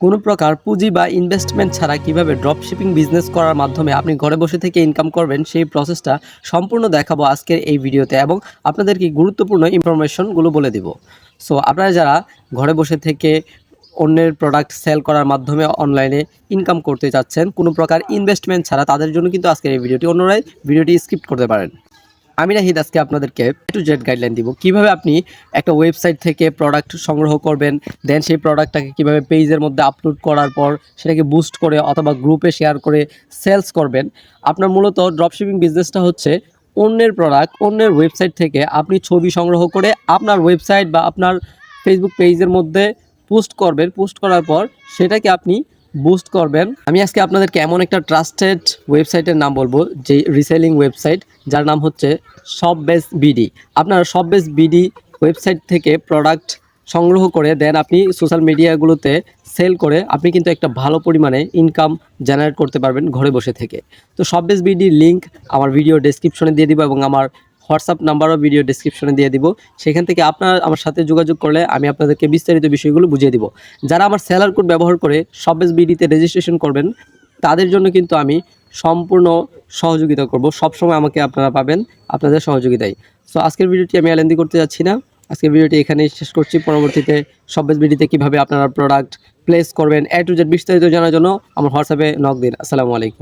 কোনো প্রকার পুঁজি বা ইনভেস্টমেন্ট ছাড়া কীভাবে ড্রপ শিপিং বিজনেস করার মাধ্যমে আপনি ঘরে বসে থেকে ইনকাম করবেন, সেই প্রসেসটা সম্পূর্ণ দেখাবো আজকের এই ভিডিওতে এবং আপনাদেরকে গুরুত্বপূর্ণ ইনফরমেশনগুলো বলে দিব। সো আপনারা যারা ঘরে বসে থেকে অন্যের প্রোডাক্ট সেল করার মাধ্যমে অনলাইনে ইনকাম করতে চাচ্ছেন, কোনো প্রকার ইনভেস্টমেন্ট ছাড়া তাদের জন্য কিন্তু আজকের এই ভিডিওটি। অন্যরাই ভিডিওটি স্কিপ করতে পারেন। আমি নাহিদ আজকে আপনাদেরকে টু জেড গাইডলাইন দিব। কীভাবে আপনি একটা ওয়েবসাইট থেকে প্রোডাক্ট সংগ্রহ করবেন দেন সেই প্রোডাক্টটাকে কীভাবে পেজের মধ্যে আপলোড করার পর সেটাকে বুস্ট করে অথবা গ্রুপে শেয়ার করে সেলস করবেন। আপনার মূলত ড্রপশিপিং বিজনেসটা হচ্ছে অন্যের প্রোডাক্ট অন্যের ওয়েবসাইট থেকে আপনি ছবি সংগ্রহ করে আপনার ওয়েবসাইট বা আপনার ফেসবুক পেজের মধ্যে পোস্ট করবেন। পোস্ট করার পর সেটাকে আপনি বুস্ট করবেন। আমি আজকে আপনাদেরকে এমন একটা ট্রাস্টেড ওয়েবসাইটের নাম বলব, যে রিসেলিং ওয়েবসাইট যার নাম হচ্ছে সব বেস বিডি আপনারা সব বেস বিডি ওয়েবসাইট থেকে প্রোডাক্ট সংগ্রহ করে দেন আপনি সোশ্যাল মিডিয়াগুলোতে সেল করে, আপনি কিন্তু একটা ভালো পরিমাণে ইনকাম জেনারেট করতে পারবেন ঘরে বসে থেকে। তো সব বেস বিডির লিঙ্ক আমার ভিডিও ডেসক্রিপশনে দিয়ে দিব এবং আমার হোয়াটসঅ্যাপ নাম্বারও ভিডিও ডেসক্রিপশনে দিয়ে দিব। সেখান থেকে আপনারা আমার সাথে যোগাযোগ করলে আমি আপনাদেরকে বিস্তারিত বিষয়গুলো বুঝিয়ে দিব। যারা আমার সেলার কোড ব্যবহার করে সবেজ বিডিতে রেজিস্ট্রেশন করবেন, তাদের জন্য কিন্তু আমি সম্পূর্ণ সহযোগিতা করব। সবসময় আমাকে আপনারা পাবেন আপনাদের সহযোগিতায়। সো আজকের ভিডিওটি আমি অ্যালেন্দি করতে যাচ্ছি না। আজকের ভিডিওটি এখানেই শেষ করছি। পরবর্তীতে সবেজ বিডিতে কীভাবে আপনারা প্রোডাক্ট প্লেস করবেন এ টু জেড বিস্তারিত জানার জন্য আমার হোয়াটসঅ্যাপে নক দিন। আসসালামু আলাইকুম।